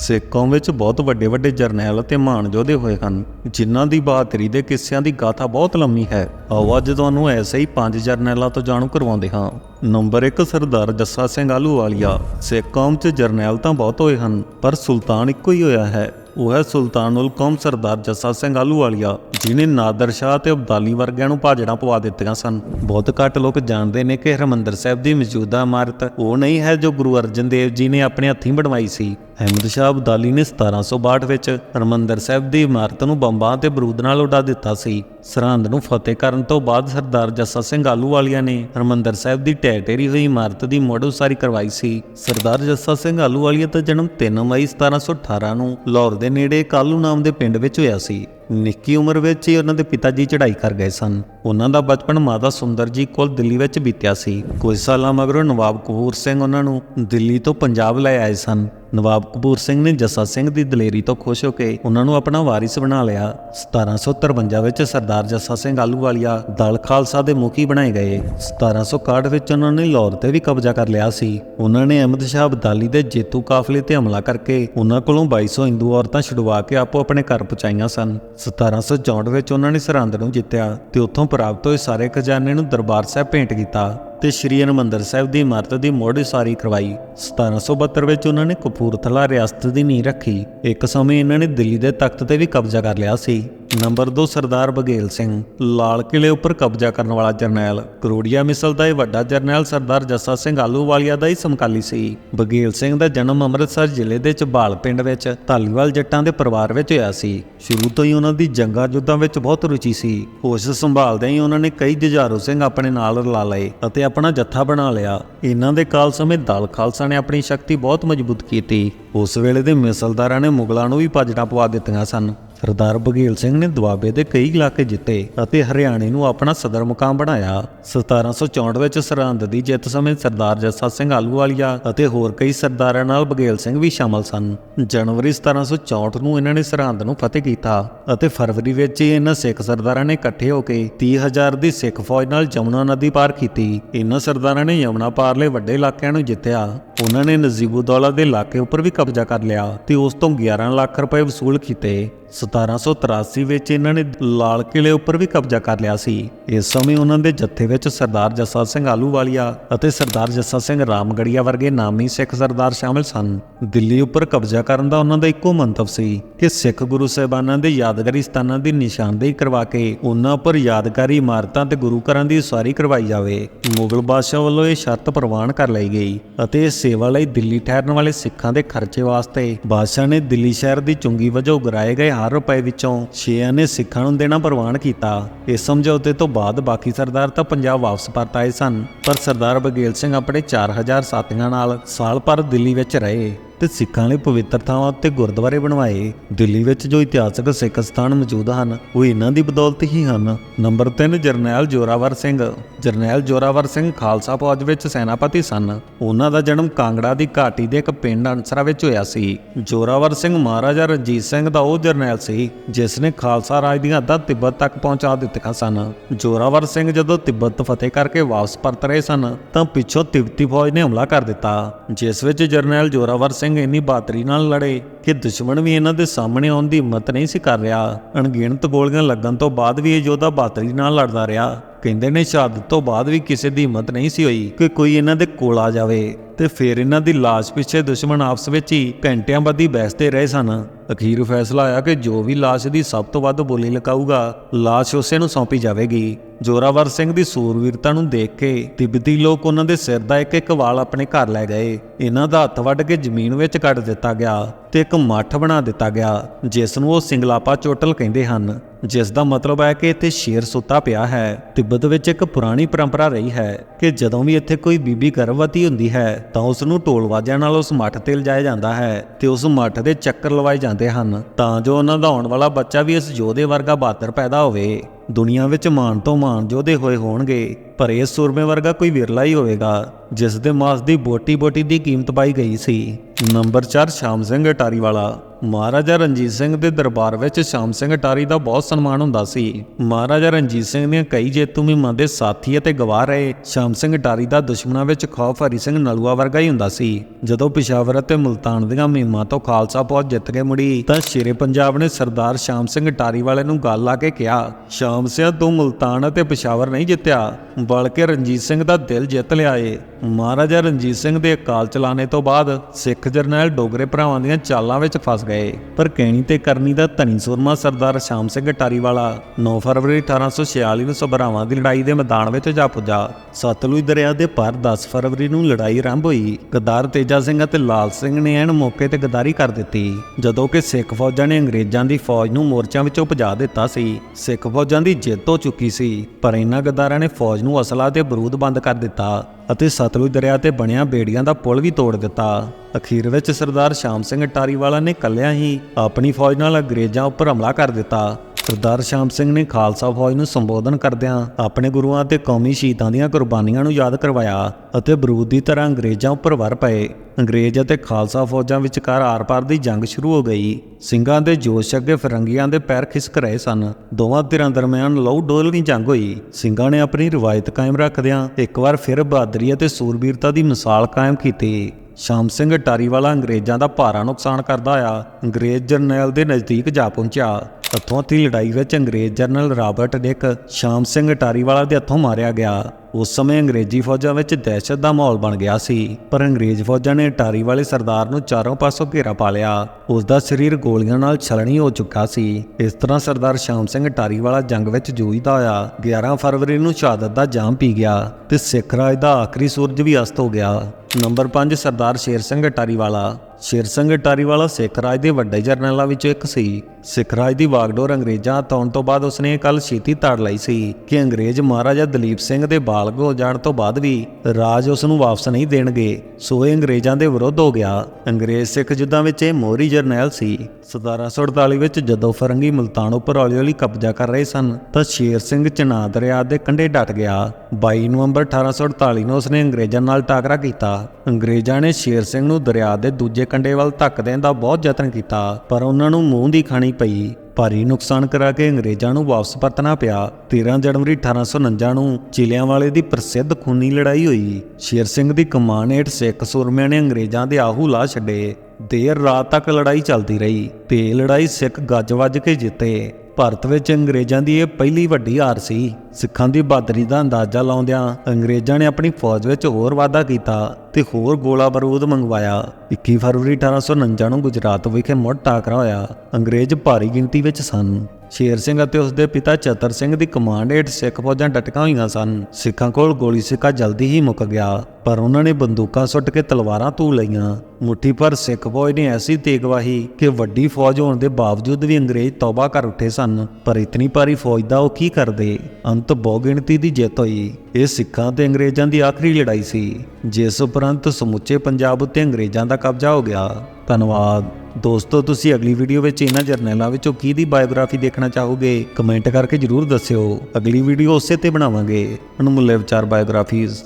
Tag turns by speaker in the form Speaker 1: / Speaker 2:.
Speaker 1: ਸਿੱਖ ਕੌਮ ਵਿੱਚ ਬਹੁਤ ਵੱਡੇ ਵੱਡੇ ਜਰਨੈਲ ਅਤੇ ਮਹਾਨ ਯੋਧੇ ਹੋਏ ਹਨ, ਜਿਨ੍ਹਾਂ ਦੀ ਬਹਾਦਰੀ ਦੇ ਕਿੱਸਿਆਂ ਦੀ ਗਾਥਾ ਬਹੁਤ ਲੰਮੀ ਹੈ। ਆਓ ਅੱਜ ਤੁਹਾਨੂੰ ਐਸੇ ਹੀ ਪੰਜ ਜਰਨੈਲਾਂ ਤੋਂ ਜਾਣੂ ਕਰਵਾਉਂਦੇ ਹਾਂ। ਨੰਬਰ 1 ਸਰਦਾਰ ਜੱਸਾ ਸਿੰਘ ਆਹਲੂਵਾਲੀਆ। ਸਿੱਖ ਕੌਮ 'ਚ ਜਰਨੈਲ ਤਾਂ ਬਹੁਤ ਹੋਏ ਹਨ, ਪਰ ਸੁਲਤਾਨ ਇੱਕੋ ਹੀ ਹੋਇਆ ਹੈ। ਉਹ ਹੈ ਸੁਲਤਾਨੁਲ ਕੌਮ ਸਰਦਾਰ ਜੱਸਾ ਸਿੰਘ ਆਹਲੂਵਾਲੀਆ। ਜਿਨੇ ਨਾਦਰ ਸ਼ਾਹ ਤੇ ਅਬਦਾਲੀ ਵਰਗਿਆਂ ਨੂੰ ਭਾਜੜਾਂ ਪਵਾ ਦਿੱਤੀਆਂ ਸਨ। ਬਹੁਤ ਘੱਟ ਲੋਕ ਜਾਣਦੇ ਨੇ ਕਿ ਹਰਮੰਦਰ ਸਾਹਿਬ ਦੀ ਮੌਜੂਦਾ ਇਮਾਰਤ ਉਹ ਨਹੀਂ ਹੈ ਜੋ ਗੁਰੂ ਅਰਜਨ ਦੇਵ ਜੀ ਨੇ ਆਪਣੇ ਹੱਥੀਂ ਬਣਵਾਈ ਸੀ। ਅਹਿਮਦ ਸ਼ਾਹ ਅਬਦਾਲੀ ਨੇ 1762 ਵਿੱਚ ਹਰਮੰਦਰ ਸਾਹਿਬ ਦੀ ਇਮਾਰਤ ਨੂੰ ਬੰਬਾਂ ਤੇ ਬਰੂਦ ਨਾਲ ਉਡਾ ਦਿੱਤਾ ਸੀ। ਸਰਹੰਦ ਨੂੰ ਫਤਿਹ ਕਰਨ ਤੋਂ ਬਾਅਦ ਸਰਦਾਰ ਜੱਸਾ ਸਿੰਘ ਆਲੂਵਾਲੀਆ ਨੇ ਹਰਮੰਦਰ ਸਾਹਿਬ ਦੀ ਢਹਿ ਢੇਰੀ ਹੋਈ ਇਮਾਰਤ ਦੀ ਮੁੜ ਉਸਾਰੀ ਕਰਵਾਈ ਸੀ। ਸਰਦਾਰ ਜੱਸਾ ਸਿੰਘ ਆਲੂਵਾਲੀਆ ਦਾ ਜਨਮ 3 ਮਈ 1718 ਨੂੰ ਲਾਹੌਰ ਦੇ ਨੇੜੇ ਕਾਲੂ ਨਾਮ ਦੇ ਪਿੰਡ ਵਿੱਚ ਹੋਇਆ ਸੀ। ਨਿੱਕੀ ਉਮਰ ਵਿੱਚ ਹੀ ਉਹਨਾਂ ਦੇ ਪਿਤਾ ਜੀ ਚੜ੍ਹਾਈ ਕਰ ਗਏ ਸਨ। ਉਹਨਾਂ ਦਾ ਬਚਪਨ ਮਾਤਾ ਸੁੰਦਰ ਜੀ ਕੋਲ ਦਿੱਲੀ ਵਿੱਚ ਬੀਤਿਆ ਸੀ। ਕੁਝ ਸਾਲਾਂ ਮਗਰੋਂ ਨਵਾਬ ਕਪੂਰ ਸਿੰਘ ਉਹਨਾਂ ਨੂੰ ਦਿੱਲੀ ਤੋਂ ਪੰਜਾਬ ਲੈ ਆਏ ਸਨ। ਨਵਾਬ ਕਪੂਰ ਸਿੰਘ ਨੇ ਜੱਸਾ ਸਿੰਘ ਦੀ ਦਲੇਰੀ ਤੋਂ ਖੁਸ਼ ਹੋ ਕੇ ਉਹਨਾਂ ਨੂੰ ਆਪਣਾ ਵਾਰਿਸ ਬਣਾ ਲਿਆ। 1753 ਵਿੱਚ ਸਰਦਾਰ ਜੱਸਾ ਸਿੰਘ ਆਲੂਵਾਲੀਆ ਦਲ ਖਾਲਸਾ ਦੇ ਮੁਖੀ ਬਣਾਏ ਗਏ। 1761 ਵਿੱਚ ਉਹਨਾਂ ਨੇ ਲਾਹੌਰ ਤੇ ਵੀ ਕਬਜ਼ਾ ਕਰ ਲਿਆ ਸੀ। ਉਹਨਾਂ ਨੇ ਅਹਿਮਦ ਸ਼ਾਹ ਅਬਦਾਲੀ ਦੇ ਜੇਤੂ ਕਾਫਲੇ ਤੇ ਹਮਲਾ ਕਰਕੇ ਉਹਨਾਂ ਕੋਲੋਂ 2200 ਹਿੰਦੂ ਔਰਤਾਂ ਛੁਡਵਾ ਕੇ ਆਪੋ ਆਪਣੇ ਘਰ ਪਹੁੰਚਾਈਆਂ ਸਨ। 1764 ਵਿੱਚ ਉਹਨਾਂ ਨੇ ਸਰਹੰਦ ਨੂੰ ਜਿੱਤਿਆ ਤੇ ਉੱਥੋਂ ਪ੍ਰਾਪਤ ਹੋਏ ਸਾਰੇ ਖਜ਼ਾਨੇ ਨੂੰ ਦਰਬਾਰ ਸਾਹਿਬ ਭੇਂਟ ਕੀਤਾ। ਤੇ ਸ਼੍ਰੀ ਹਰਿਮੰਦਰ ਸਾਹਿਬ ਦੀ ਇਮਾਰਤ ਦੀ ਮੋੜ ਉਸਾਰੀ ਕਰਵਾਈ। 1772 ਵਿੱਚ ਉਹਨਾਂ ਨੇ ਕਪੂਰਥਲਾ ਰਿਆਸਤ ਦੀ ਨੀਂਹ ਰੱਖੀ। ਇੱਕ ਸਮੇਂ ਇਹਨਾਂ ਨੇ ਦਿੱਲੀ ਦੇ ਤਖਤ ਤੇ ਵੀ ਕਬਜ਼ਾ ਕਰ ਲਿਆ ਸੀ। ਨੰਬਰ 2 ਸਰਦਾਰ ਬਗੇਲ ਸਿੰਘ, ਲਾਲ ਕਿਲੇ ਉੱਪਰ ਕਬਜ਼ਾ ਕਰਨ ਵਾਲਾ ਜਰਨੈਲ, ਕਰੋੜੀਆ ਮਿਸਲ ਦਾ ਇਹ ਵੱਡਾ ਜਰਨੈਲ ਸਰਦਾਰ ਜੱਸਾ ਸਿੰਘ ਆਲੂਵਾਲੀਆ ਦਾ ਹੀ ਸਮਕਾਲੀ ਸੀ। ਬਗੇਲ ਸਿੰਘ ਦਾ ਜਨਮ ਅੰਮ੍ਰਿਤਸਰ ਜ਼ਿਲ੍ਹੇ ਦੇ ਚਬਾਲ ਪਿੰਡ ਵਿੱਚ, ਧਾਲੀਵਾਲ ਜੱਟਾਂ ਦੇ ਪਰਿਵਾਰ ਵਿੱਚ ਹੋਇਆ ਸੀ। ਸ਼ੁਰੂ ਤੋਂ ਹੀ ਉਹਨਾਂ ਦੀ ਜੰਗਾਂ ਯੁੱਧਾਂ ਵਿੱਚ ਬਹੁਤ ਰੁਚੀ ਸੀ। ਹੋਸ਼ ਸੰਭਾਲਦਿਆਂ ਹੀ ਉਹਨਾਂ ਨੇ ਕਈ ਜੁਝਾਰੂ ਸਿੰਘ ਆਪਣੇ ਨਾਲ ਰਲਾ ਲਏ ਅਤੇ ਆਪਣਾ ਜੱਥਾ ਬਣਾ ਲਿਆ। ਇਹਨਾਂ ਦੇ ਕਾਲ ਸਮੇਂ ਦਲ ਖਾਲਸਾ ਨੇ ਆਪਣੀ ਸ਼ਕਤੀ ਬਹੁਤ ਮਜ਼ਬੂਤ ਕੀਤੀ। ਉਸ ਵੇਲੇ ਦੇ ਮਿਸਲਦਾਰਾਂ ਨੇ ਮੁਗਲਾਂ ਨੂੰ ਵੀ ਭਾਜੜਾਂ ਪਵਾ ਦਿੱਤੀਆਂ ਸਨ। ਸਰਦਾਰ ਬਘੇਲ ਸਿੰਘ ਨੇ ਦੁਆਬੇ ਦੇ ਕਈ ਇਲਾਕੇ ਜਿੱਤੇ ਅਤੇ ਹਰਿਆਣੇ ਨੂੰ ਆਪਣਾ ਸਦਰ ਮੁਕਾਮ ਬਣਾਇਆ। 1764 ਵਿੱਚ ਸਰਹੰਦ ਦੀ ਜਿੱਤ ਸਮੇਂ ਸਰਦਾਰ ਜੱਸਾ ਸਿੰਘ ਆਲੂਵਾਲੀਆ ਅਤੇ ਹੋਰ ਕਈ ਸਰਦਾਰਾਂ ਨਾਲ ਬਘੇਲ ਸਿੰਘ ਵੀ ਸ਼ਾਮਲ ਸਨ। ਜਨਵਰੀ 1764 ਨੂੰ ਇਹਨਾਂ ਨੇ ਸਰਹੰਦ ਨੂੰ ਫਤਿਹ ਕੀਤਾ ਅਤੇ ਫਰਵਰੀ ਵਿੱਚ ਹੀ ਇਹਨਾਂ ਸਿੱਖ ਸਰਦਾਰਾਂ ਨੇ ਇਕੱਠੇ ਹੋ ਕੇ 30000 ਦੀ ਸਿੱਖ ਫੌਜ ਨਾਲ ਜਮਨਾ ਨਦੀ ਪਾਰ ਕੀਤੀ। ਇਹਨਾਂ ਸਰਦਾਰਾਂ ਨੇ ਯਮਨਾ ਪਾਰਲੇ ਵੱਡੇ ਇਲਾਕਿਆਂ ਨੂੰ ਜਿੱਤਿਆ। ਉਹਨਾਂ ਨੇ ਨਜ਼ੀਬੁਦੌਲਾ ਦੇ ਇਲਾਕੇ ਉੱਪਰ ਵੀ ਕਬਜ਼ਾ ਕਰ ਲਿਆ ਤੇ ਉਸ ਤੋਂ 11 ਲੱਖ ਰੁਪਏ ਵਸੂਲ ਕੀਤੇ। 1783 ਵਿੱਚ ਇਹਨਾਂ ਨੇ ਲਾਲ ਕਿਲੇ ਉੱਪਰ ਵੀ ਕਬਜ਼ਾ ਕਰ ਲਿਆ ਸੀ। ਇਸ ਸਮੇਂ ਉਹਨਾਂ ਦੇ ਜੱਥੇ ਵਿੱਚ ਸਰਦਾਰ ਜੱਸਾ ਸਿੰਘ ਆਲੂਵਾਲੀਆ ਅਤੇ ਸਰਦਾਰ ਜੱਸਾ ਸਿੰਘ ਰਾਮਗੜੀਆ ਵਰਗੇ ਨਾਮੀ ਸਿੱਖ ਸਰਦਾਰ ਸ਼ਾਮਿਲ ਸਨ। ਦਿੱਲੀ ਉੱਪਰ ਕਬਜ਼ਾ ਕਰਨ ਦਾ ਉਹਨਾਂ ਦਾ ਇੱਕੋ ਮੰਤਵ ਸੀ ਕਿ ਸਿੱਖ ਗੁਰੂ ਸਾਹਿਬਾਨਾਂ ਦੇ ਯਾਦਗਾਰੀ ਸਥਾਨਾਂ ਦੀ ਨਿਸ਼ਾਨਦੇਹੀ ਕਰਵਾ ਕੇ ਉਹਨਾਂ ਉੱਪਰ ਯਾਦਗਾਰੀ ਇਮਾਰਤਾਂ ਤੇ ਗੁਰੂ ਘਰਾਂ ਦੀ ਉਸਾਰੀ ਕਰਵਾਈ ਜਾਵੇ। ਮੁਗਲ ਬਾਦਸ਼ਾਹ ਵੱਲੋਂ ਇਹ ਸ਼ਰਤ ਪ੍ਰਵਾਨ ਕਰ ਲਈ ਗਈ ਅਤੇ ਇਸ ਸੇਵਾ ਲਈ ਦਿੱਲੀ ਠਹਿਰਨ ਵਾਲੇ ਸਿੱਖਾਂ ਦੇ ਖਰਚ ਵਾਸਤੇ ਬਾਦਸ਼ਾਹ ਨੇ ਦਿੱਲੀ ਸ਼ਹਿਰ ਦੀ ਚੁੰਗੀ ਵਜੋਂ ਉਗਰਾਏ ਗਏ ਹਰ ਰੁਪਏ ਵਿੱਚੋਂ ਛੇਆਂ ਨੇ ਸਿੱਖਾਂ ਨੂੰ ਦੇਣਾ ਪ੍ਰਵਾਨ ਕੀਤਾ। ਇਸ ਸਮਝੌਤੇ ਤੋਂ ਬਾਅਦ ਬਾਕੀ ਸਰਦਾਰ ਤਾਂ ਪੰਜਾਬ ਵਾਪਸ ਪਰਤ ਆਏ ਸਨ, ਪਰ ਸਰਦਾਰ ਬਗੇਲ ਸਿੰਘ ਆਪਣੇ 4000 ਸਾਥੀਆਂ ਨਾਲ ਸਾਲ ਭਰ ਦਿੱਲੀ ਵਿੱਚ ਰਹੇ। ਤੇ ਸਿੱਖਾਂ ਲਈ ਪਵਿੱਤਰ ਥਾਵਾਂ ਉੱਤੇ ਗੁਰਦੁਆਰੇ ਬਣਵਾਏ। ਦਿੱਲੀ ਵਿੱਚ ਜੋ ਇਤਿਹਾਸਕ ਸਿੱਖ ਸਥਾਨ ਮੌਜੂਦ ਹਨ, ਉਹ ਇਹਨਾਂ ਦੀ ਬਦੌਲਤ ਹੀ ਹਨ। ਨੰਬਰ 3 ਜਰਨੈਲ ਜੋਰਾਵਰ ਸਿੰਘ। ਜਰਨੈਲ ਜੋਰਾਵਰ ਸਿੰਘ ਖਾਲਸਾ ਫੌਜ ਵਿੱਚ ਸੈਨਾਪਤੀ ਸਨ। ਉਹਨਾਂ ਦਾ ਜਨਮ ਕਾਂਗੜਾ ਦੀ ਘਾਟੀ ਦੇ ਇੱਕ ਪਿੰਡ ਅਨਸਰਾ ਵਿੱਚ ਹੋਇਆ ਸੀ। ਜੋਰਾਵਰ ਸਿੰਘ ਮਹਾਰਾਜਾ ਰਣਜੀਤ ਸਿੰਘ ਦਾ ਉਹ ਜਰਨੈਲ ਸੀ, ਜਿਸ ਨੇ ਖਾਲਸਾ ਰਾਜ ਦੀਆਂ ਹੱਦਾਂ ਤਿੱਬਤ ਤੱਕ ਪਹੁੰਚਾ ਦਿੱਤੀਆਂ ਸਨ। ਜੋਰਾਵਰ ਸਿੰਘ ਜਦੋਂ ਤਿੱਬਤ ਫਤਿਹ ਕਰਕੇ ਵਾਪਸ ਪਰਤ ਰਹੇ ਸਨ, ਤਾਂ ਪਿੱਛੋਂ ਤਿੱਬਤੀ ਫੌਜ ਨੇ ਹਮਲਾ ਕਰ ਦਿੱਤਾ। ਜਿਸ ਵਿੱਚ ਜਰਨੈਲ ਜੋਰਾਵਰ ਸਿੰਘ ਇੰਨੀ ਬਹਾਦਰੀ ਨਾਲ ਲੜੇ ਕਿ ਦੁਸ਼ਮਣ ਵੀ ਇਹਨਾਂ ਦੇ ਸਾਹਮਣੇ ਆਉਣ ਦੀ ਹਿੰਮਤ ਨਹੀਂ ਸੀ ਕਰ ਰਿਹਾ। ਅਣਗਿਣਤ ਗੋਲੀਆਂ ਲੱਗਣ ਤੋਂ ਬਾਅਦ ਵੀ ਇਹ ਯੋਧਾ ਬਹਾਦਰੀ ਨਾਲ ਲੜਦਾ ਰਿਹਾ। ਕਹਿੰਦੇ ਨੇ ਸ਼ਹਾਦਤ ਤੋਂ ਬਾਅਦ ਵੀ ਕਿਸੇ ਦੀ ਹਿੰਮਤ ਨਹੀਂ ਸੀ ਹੋਈ ਕਿ ਕੋਈ ਇਹਨਾਂ ਦੇ ਕੋਲ ਆ ਜਾਵੇ। ਤੇ ਫਿਰ ਇਹਨਾਂ ਦੀ ਲਾਸ਼ ਪਿੱਛੇ ਦੁਸ਼ਮਣ ਆਪਸ ਵਿੱਚ ਹੀ ਘੰਟਿਆਂ ਬੱਧੀ ਬਹਿਸਦੇ ਰਹੇ ਸਨ। ਅਖੀਰ ਫੈਸਲਾ ਆਇਆ ਕਿ ਜੋ ਵੀ ਲਾਸ਼ ਦੀ ਸਭ ਤੋਂ ਵੱਧ ਬੋਲੀ ਲਗਾਊਗਾ ਲਾਸ਼ ਉਸੇ ਨੂੰ ਸੌਂਪੀ ਜਾਵੇਗੀ। ਜੋਰਾਵਰ ਸਿੰਘ ਦੀ ਸੂਰਵੀਰਤਾ ਨੂੰ ਦੇਖ ਕੇ ਤਿੱਬਤੀ ਲੋਕ ਉਹਨਾਂ ਦੇ ਸਿਰ ਦਾ ਇੱਕ ਇੱਕ ਵਾਲ ਆਪਣੇ ਘਰ ਲੈ ਗਏ। ਇਹਨਾਂ ਦਾ ਹੱਥ ਵੱਢ ਕੇ ਜ਼ਮੀਨ ਵਿੱਚ ਕੱਢ ਦਿੱਤਾ ਗਿਆ ਤੇ ਇੱਕ ਮੱਠ ਬਣਾ ਦਿੱਤਾ ਗਿਆ, ਜਿਸ ਨੂੰ ਉਹ ਸਿੰਗਲਾਪਾ ਚੋਟਲ ਕਹਿੰਦੇ ਹਨ। ਜਿਸ ਦਾ ਮਤਲਬ ਹੈ ਕਿ ਇੱਥੇ ਸ਼ੇਰ ਸੁੱਤਾ ਪਿਆ ਹੈ। ਤਿੱਬਤ ਵਿੱਚ ਇੱਕ ਪੁਰਾਣੀ ਪਰੰਪਰਾ ਰਹੀ ਹੈ ਕਿ ਜਦੋਂ ਵੀ ਇੱਥੇ ਕੋਈ ਬੀਬੀ ਗਰਭਵਤੀ ਹੁੰਦੀ ਹੈ, ਤਾਂ ਉਸ ਨੂੰ ਢੋਲ ਵਾਜਿਆਂ ਨਾਲ ਉਸ ਮੱਠ ਤੇ ਲਿਜਾਇਆ ਜਾਂਦਾ ਹੈ ਤੇ ਉਸ ਮੱਠ ਦੇ ਚੱਕਰ ਲਵਾਏ ਜਾਂਦੇ ਹਨ, ਤਾਂ ਜੋ ਉਹਨਾਂ ਦਾ ਆਉਣ ਵਾਲਾ ਬੱਚਾ ਵੀ ਇਸ ਯੋਧੇ ਵਰਗਾ ਬਹਾਦਰ ਪੈਦਾ ਹੋਵੇ। ਦੁਨੀਆ ਵਿੱਚ ਮਾਨ ਤੋਂ ਮਾਨ ਯੋਧੇ ਹੋਏ ਹੋਣਗੇ, ਪਰ ਇਸ ਸੂਰਮੇ ਵਰਗਾ ਕੋਈ ਵਿਰਲਾ ਹੀ ਹੋਵੇਗਾ, ਜਿਸ ਦੇ ਮਾਸ ਦੀ ਬੋਟੀ ਬੋਟੀ ਦੀ ਕੀਮਤ ਪਾਈ ਗਈ ਸੀ। ਨੰਬਰ 4 ਸ਼ਾਮ ਸਿੰਘ ਅਟਾਰੀ ਵਾਲਾ ਮਹਾਰਾਜਾ ਰਣਜੀਤ ਸਿੰਘ ਦੇ ਦਰਬਾਰ ਵਿੱਚ ਸ਼ਾਮ ਸਿੰਘ ਅਟਾਰੀ ਦਾ ਬਹੁਤ ਸਨਮਾਨ ਹੁੰਦਾ ਸੀ। ਮਹਾਰਾਜਾ ਰਣਜੀਤ ਸਿੰਘ ਦੀਆਂ ਕਈ ਜੇਤੂ ਮਹੀਮਾਂ ਦੇ ਸਾਥੀ ਅਤੇ ਗਵਾਹ ਰਹੇ। ਸ਼ਾਮ ਸਿੰਘ ਅਟਾਰੀ ਦਾ ਦੁਸ਼ਮਣਾਂ ਵਿੱਚ ਖੌਫ ਹਰੀ ਸਿੰਘ ਨਲੂਆ ਵਰਗਾ ਹੀ ਹੁੰਦਾ ਸੀ। ਜਦੋਂ ਪਿਸ਼ਾਵਰ ਅਤੇ ਮੁਲਤਾਨ ਦੀਆਂ ਮਹੀਮਾਂ ਤੋਂ ਖਾਲਸਾ ਫੌਜ ਜਿੱਤ ਕੇ ਮੁੜੀ, ਤਾਂ ਸ਼ੇਰੇ ਪੰਜਾਬ ਨੇ ਸਰਦਾਰ ਸ਼ਾਮ ਸਿੰਘ ਅਟਾਰੀ ਵਾਲੇ ਨੂੰ ਗੱਲ ਲਾ ਕੇ ਕਿਹਾ, ਸ਼ਾਮ ਸਿੰਘ ਤੂੰ ਮੁਲਤਾਨ ਅਤੇ ਪਿਸ਼ਾਵਰ ਨਹੀਂ ਜਿੱਤਿਆ, ਬਲਕਿ ਰਣਜੀਤ ਸਿੰਘ ਦਾ ਦਿਲ ਜਿੱਤ ਲਿਆ ਏ। ਮਹਾਰਾਜਾ ਰਣਜੀਤ ਸਿੰਘ ਦੇ ਅਕਾਲ ਚਲਾਣੇ ਤੋਂ ਬਾਅਦ ਸਿੱਖ ਜਰਨੈਲ ਡੋਗਰੇ ਭਰਾਵਾਂ ਦੀਆਂ ਚਾਲਾਂ ਵਿੱਚ ਫਸ ਗਏ, ਪਰ ਕਹਿਣੀ ਤੇ ਕਰਨੀ ਦਾ ਧਨੀ ਸੂਰਮਾ ਸਰਦਾਰ ਸ਼ਾਮ ਸਿੰਘ ਟਾਰੀਵਾਲਾ 9 ਫਰਵਰੀ 1846 ਨੂੰ ਸਭਰਾਵਾਂ ਦੀ ਲੜਾਈ ਦੇ ਮੈਦਾਨ ਵਿੱਚ ਜਾ ਪੁੱਜਾ। ਸਤਲੁਜ ਦਰਿਆ ਦੇ ਪਾਰ 10 ਫਰਵਰੀ ਨੂੰ ਲੜਾਈ ਆਰੰਭ ਹੋਈ। ਗਦਾਰ ਤੇਜਾ ਸਿੰਘ ਅਤੇ ਲਾਲ ਸਿੰਘ ਨੇ ਐਨ ਮੌਕੇ ਤੇ ਗਦਾਰੀ ਕਰ ਦਿੱਤੀ। ਜਦੋਂ ਕਿ ਸਿੱਖ ਫੌਜਾਂ ਨੇ ਅੰਗਰੇਜ਼ਾਂ ਦੀ ਫੌਜ ਨੂੰ ਮੋਰਚਿਆਂ ਵਿੱਚੋਂ ਭਜਾ ਦਿੱਤਾ ਸੀ। ਸਿੱਖ ਫੌਜਾਂ ਦੀ ਜਿੱਤ ਹੋ ਚੁੱਕੀ ਸੀ, ਪਰ ਇਹਨਾਂ ਗਦਾਰਾਂ ਨੇ ਫੌਜ ਨੂੰ ਅਸਲਾ ਤੇ ਬਰੂਦ ਬੰਦ ਕਰ ਦਿੱਤਾ। ਅਤੇ ਸਤਲੁਜ ਦਰਿਆ ਤੇ ਬਣਿਆ ਬੇੜੀਆਂ ਦਾ ਪੁਲ ਵੀ ਤੋੜ ਦਿੱਤਾ। ਅਖੀਰ ਵਿੱਚ ਸਰਦਾਰ ਸ਼ਾਮ ਸਿੰਘ ਟਾਰੀਵਾਲਾ ਨੇ ਕੱਲਿਆਂ ਹੀ ਆਪਣੀ ਫੌਜ ਨਾਲ ਅੰਗਰੇਜ਼ਾਂ ਉੱਪਰ ਹਮਲਾ ਕਰ ਦਿੱਤਾ। ਸਰਦਾਰ ਸ਼ਾਮ ਸਿੰਘ ਨੇ ਖਾਲਸਾ ਫੌਜ ਨੂੰ ਸੰਬੋਧਨ ਕਰਦਿਆਂ ਆਪਣੇ ਗੁਰੂਆਂ ਤੇ ਕੌਮੀ ਸ਼ਹੀਦਾਂ ਦੀਆਂ ਕੁਰਬਾਨੀਆਂ ਨੂੰ ਯਾਦ ਕਰਵਾਇਆ ਅਤੇ ਬਰੂਦ ਦੀ ਤਰ੍ਹਾਂ ਅੰਗਰੇਜ਼ਾਂ ਉੱਪਰ ਵਰ ਪਏ। ਅੰਗਰੇਜ਼ ਅਤੇ ਖਾਲਸਾ ਫੌਜਾਂ ਵਿਚਕਾਰ ਆਰ-ਪਾਰ ਦੀ ਜੰਗ ਸ਼ੁਰੂ ਹੋ ਗਈ। ਸਿੰਘਾਂ ਦੇ ਜੋਸ਼ ਅੱਗੇ ਫਿਰੰਗੀਆਂ ਦੇ ਪੈਰ ਖਿਸਕ ਰਹੇ ਸਨ। ਦੋਵਾਂ ਧਿਰਾਂ ਦਰਮਿਆਨ ਲਹੂ ਡੋਲਵੀਂ ਜੰਗ ਹੋਈ। ਸਿੰਘਾਂ ਨੇ ਆਪਣੀ ਰਵਾਇਤ ਕਾਇਮ ਰੱਖਦਿਆਂ ਇੱਕ ਵਾਰ ਫਿਰ ਬਹਾਦਰੀ ਅਤੇ ਸੂਰਬੀਰਤਾ ਦੀ ਮਿਸਾਲ ਕਾਇਮ ਕੀਤੀ। ਸ਼ਾਮ ਸਿੰਘ ਟਾਰੀਵਾਲਾ ਅੰਗਰੇਜ਼ਾਂ ਦਾ ਭਾਰਾ ਨੁਕਸਾਨ ਕਰਦਾ ਆਇਆ। ਅੰਗਰੇਜ਼ ਜਰਨੈਲ ਦੇ ਨਜ਼ਦੀਕ ਜਾ ਪਹੁੰਚਿਆ। ਹੱਥੋਂ ਦੀ ਲੜਾਈ ਵਿੱਚ ਅੰਗਰੇਜ਼ ਜਨਰਲ ਰਾਬਰਟ ਡਿਕ ਸ਼ਾਮ ਸਿੰਘ ਟਾਰੀਵਾਲਾ ਦੇ ਹੱਥੋਂ ਮਾਰਿਆ ਗਿਆ। ਉਸ ਸਮੇਂ ਅੰਗਰੇਜ਼ੀ ਫੌਜਾਂ ਵਿੱਚ ਦਹਿਸ਼ਤ ਦਾ ਮਾਹੌਲ ਬਣ ਗਿਆ ਸੀ, ਪਰ ਅੰਗਰੇਜ਼ ਫੌਜਾਂ ਨੇ ਟਾਰੀ ਵਾਲੇ ਸਰਦਾਰ ਨੂੰ ਚਾਰੋਂ ਪਾਸੋਂ ਘੇਰਾ ਪਾ ਲਿਆ। ਉਸ ਦਾ ਸਰੀਰ ਗੋਲੀਆਂ ਨਾਲ ਛਲਣੀ ਹੋ ਚੁੱਕਾ ਸੀ। ਇਸ ਤਰ੍ਹਾਂ ਸਰਦਾਰ ਸ਼ਾਮ ਸਿੰਘ ਟਾਰੀ ਵਾਲਾ ਜੰਗ ਵਿੱਚ ਜੂਝਦਾ ਹੋਇਆ। 11 ਫਰਵਰੀ ਨੂੰ ਸ਼ਹਾਦਤ ਦਾ ਜਾਮ ਪੀ ਗਿਆ ਤੇ ਸਿੱਖ ਰਾਜ ਦਾ ਆਖਰੀ ਸੂਰਜ ਵੀ ਅਸਤ ਹੋ ਗਿਆ। ਨੰਬਰ 5 ਸਰਦਾਰ ਸ਼ੇਰ ਸਿੰਘ ਟਾਰੀਵਾਲਾ ਸ਼ੇਰ ਸਿੰਘ ਟਾਰੀਵਾਲਾ ਸਿੱਖ ਰਾਜ ਦੇ ਵੱਡੇ ਜਰਨੈਲਾਂ ਵਿੱਚੋਂ ਇੱਕ ਸੀ। ਸਿੱਖ ਰਾਜ ਦੀ ਵਾਗਡੋਰ ਅੰਗਰੇਜ਼ਾਂ ਹੱਥ ਆਉਣ ਤੋਂ ਬਾਅਦ ਉਸਨੇ ਇਹ ਕੱਲ ਛੇਤੀ ਤਾੜ ਲਈ ਸੀ ਕਿ ਅੰਗਰੇਜ਼ ਮਹਾਰਾਜਾ ਦਲੀਪ ਸਿੰਘ ਦੇ ਬਾਲਗ ਹੋ ਜਾਣ ਤੋਂ ਬਾਅਦ ਵੀ ਰਾਜ ਉਸ ਨੂੰ ਵਾਪਸ ਨਹੀਂ ਦੇਣਗੇ। ਸੋ ਇਹ ਅੰਗਰੇਜ਼ਾਂ ਦੇ ਵਿਰੁੱਧ ਹੋ ਗਿਆ। ਅੰਗਰੇਜ਼ ਸਿੱਖ ਯੁੱਧਾਂ ਵਿੱਚ ਇਹ ਮੋਹਰੀ ਜਰਨੈਲ ਸੀ। 1748 ਵਿੱਚ ਜਦੋਂ ਫਰੰਗੀ ਮੁਲਤਾਨ ਉੱਪਰ ਹੌਲੀ-ਹੌਲੀ ਕਬਜ਼ਾ ਕਰ ਰਹੇ ਸਨ, ਤਾਂ ਸ਼ੇਰ ਸਿੰਘ ਚਨਾ ਦਰਿਆ ਦੇ ਕੰਢੇ ਡਟ ਗਿਆ। 22 ਨਵੰਬਰ 1848 ਨੂੰ ਉਸਨੇ ਅੰਗਰੇਜ਼ਾਂ ਨਾਲ ਟਾਕਰਾ ਕੀਤਾ। ਅੰਗਰੇਜ਼ਾਂ ਨੇ ਸ਼ੇਰ ਸਿੰਘ ਨੂੰ ਦਰਿਆ ਦੇ ਦੂਜੇ ਕੰਢੇ ਵੱਲ ਧੱਕ ਦੇਣ ਦਾ ਬਹੁਤ ਯਤਨ ਕੀਤਾ, ਪਰ ਉਹਨਾਂ ਨੂੰ ਮੂੰਹ ਦੀ ਖਾਣੀ ਪਈ। ਭਾਰੀ ਨੁਕਸਾਨ ਕਰਾ ਕੇ ਅੰਗਰੇਜ਼ਾਂ ਨੂੰ ਵਾਪਸ ਪਰਤਣਾ ਪਿਆ। 13 ਜਨਵਰੀ 1849 ਨੂੰ ਚਿਲਿਆਂ ਵਾਲੇ ਦੀ ਪ੍ਰਸਿੱਧ ਖੂਨੀ ਲੜਾਈ ਹੋਈ। ਸ਼ੇਰ ਸਿੰਘ ਦੀ ਕਮਾਨ ਹੇਠ ਸਿੱਖ ਸੂਰਮਿਆਂ ਨੇ ਅੰਗਰੇਜ਼ਾਂ ਦੇ ਆਹੂ ਲਾ ਛੱਡੇ। ਦੇਰ ਰਾਤ ਤੱਕ ਲੜਾਈ ਚੱਲਦੀ ਰਹੀ ਤੇ ਲੜਾਈ ਸਿੱਖ ਗੱਜ ਵੱਜ ਕੇ ਜਿੱਤੇ। ਭਾਰਤ ਵਿੱਚ ਅੰਗਰੇਜ਼ਾਂ ਦੀ ਇਹ ਪਹਿਲੀ ਵੱਡੀ ਹਾਰ ਸੀ। ਸਿੱਖਾਂ ਦੀ ਬਹਾਦਰੀ ਦਾ ਅੰਦਾਜ਼ਾ ਲਾਉਂਦਿਆਂ ਅੰਗਰੇਜ਼ਾਂ ਨੇ ਆਪਣੀ ਫੌਜ ਵਿੱਚ ਹੋਰ ਵਾਧਾ ਕੀਤਾ ਤੇ ਹੋਰ ਗੋਲਾ ਬਾਰੂਦ ਮੰਗਵਾਇਆ। 21 ਫਰਵਰੀ 1849 ਨੂੰ ਗੁਜਰਾਤ ਵਿਖੇ ਮੁੜ ਟਾਕਰਾ ਹੋਇਆ। ਅੰਗਰੇਜ਼ ਭਾਰੀ ਗਿਣਤੀ ਵਿੱਚ ਸਨ। ਸ਼ੇਰ ਸਿੰਘ ਅਤੇ ਉਸ ਦੇ ਪਿਤਾ ਚਤਰ ਸਿੰਘ ਦੀ ਕਮਾਂਡ ਹੇਠ ਸਿੱਖ ਫੌਜਾਂ ਡਟਕਾਂ ਹੋਈਆਂ ਸਨ। ਸਿੱਖਾਂ ਕੋਲ ਗੋਲੀ ਸਿੱਕਾ ਜਲਦੀ ਹੀ ਮੁੱਕ ਗਿਆ, ਪਰ ਉਹਨਾਂ ਨੇ ਬੰਦੂਕਾਂ ਸੁੱਟ ਕੇ ਤਲਵਾਰਾਂ ਧੂ ਲਈਆਂ। ਮੁੱਠੀ ਪਰ ਸਿੱਖ ਫੌਜ ਨੇ ਐਸੀ ਤੇਗਵਾਹੀ ਕਿ ਵੱਡੀ ਫੌਜ ਹੋਣ ਦੇ ਬਾਵਜੂਦ ਵੀ ਅੰਗਰੇਜ਼ ਤੌਬਾ ਕਰ ਉੱਠੇ ਸਨ, ਪਰ ਇਤਨੀ ਭਾਰੀ ਫੌਜ ਦਾ ਉਹ ਕੀ ਕਰਦੇ? ਅੰਤ ਬਹੁ ਦੀ ਜਿੱਤ ਹੋਈ। ਇਹ ਸਿੱਖਾਂ ਤੇ ਅੰਗਰੇਜ਼ਾਂ ਦੀ ਆਖਰੀ ਲੜਾਈ ਸੀ, ਜਿਸ ਉਪਰੰਤ ਸਮੁੱਚੇ ਪੰਜਾਬ ਉੱਤੇ ਅੰਗਰੇਜ਼ਾਂ ਦਾ ਕਬਜ਼ਾ ਹੋ ਗਿਆ। ਧੰਨਵਾਦ। ਦੋਸਤੋ, ਤੁਸੀਂ ਅਗਲੀ ਵੀਡੀਓ ਵਿੱਚ ਇਹਨਾਂ ਜਰਨੈਲਾਂ ਵਿੱਚੋਂ ਕੀ ਦੀ ਬਾਇਓਗ੍ਰਾਫੀ ਦੇਖਣਾ ਚਾਹੋਗੇ, ਕਮੈਂਟ ਕਰਕੇ ਜਰੂਰ ਦੱਸਿਓ। ਅਗਲੀ ਵੀਡੀਓ ਉਸੇ ਤੇ ਬਣਾਵਾਂਗੇ। ਅਣਮੁੱਲੇ ਵਿਚਾਰ ਬਾਇਓਗ੍ਰਾਫੀਜ਼।